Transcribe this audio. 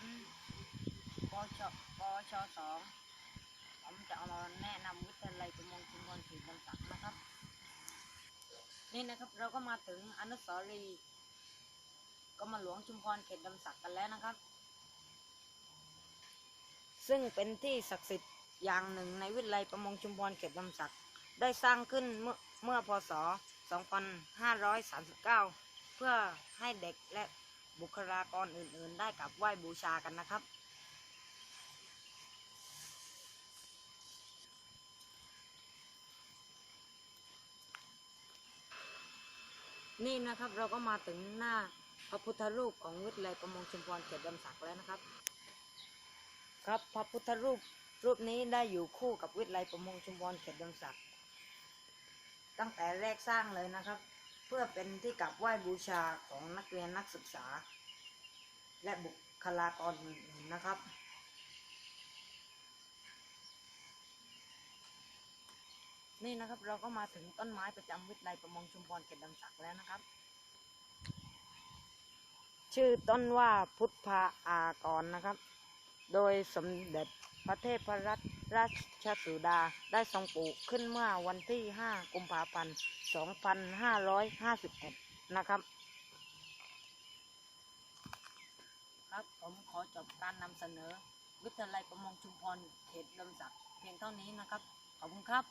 ชั้นปชปชสองผมจะเอามาแนะนำวิทยาลัยประมงชุมพรศรีลำสักนะครับ นี่นะครับเราก็มาถึงอนุสาวรีย์กรมาหลวงชุมพรเขตลำสักกันแล้วนะครับ ซึ่งเป็นที่ศักดิ์สิทธิ์อย่างหนึ่งในวิทยาลัยประมงชุมพรเขตลำสักได้สร้างขึ้นเมื่อเมื่อพศ 2539 เพื่อให้เด็กและ บุคลากรอื่นๆ ได้กราบไหว้บูชากันนะครับนี่นะครับเราก็มาถึงหน้าพระพุทธรูปของวิทยาลัยประมงชุมพรเขตลำสักแล้วนะครับ ครับพระพุทธรูปรูปนี้ได้อยู่คู่กับวิทยาลัยประมงชุมพรเขตลำสักตั้งแต่แรกสร้างเลยนะครับ เพื่อเป็นที่กราบไหว้บูชาของนักเรียนนักศึกษา และบุคลากรอื่นๆนะครับ นี่นะครับเราก็มาถึงต้นไม้ประจำวิทยาลัยประมงชุมพรเขตลำสักแล้วนะครับ ชื่อต้นว่าพุทธาอากรนะครับ โดยสมเด็จพระเทพรัตนราชสุดาได้ทรงปลูกขึ้นเมื่อวันที่ 5 กุมภาพันธ์ 2551 นะครับครับผมขอจบการนำเสนอ วิทยาลัยประมงชุมพรเขตลำสักเพียงเท่านี้นะครับ ขอบคุณครับ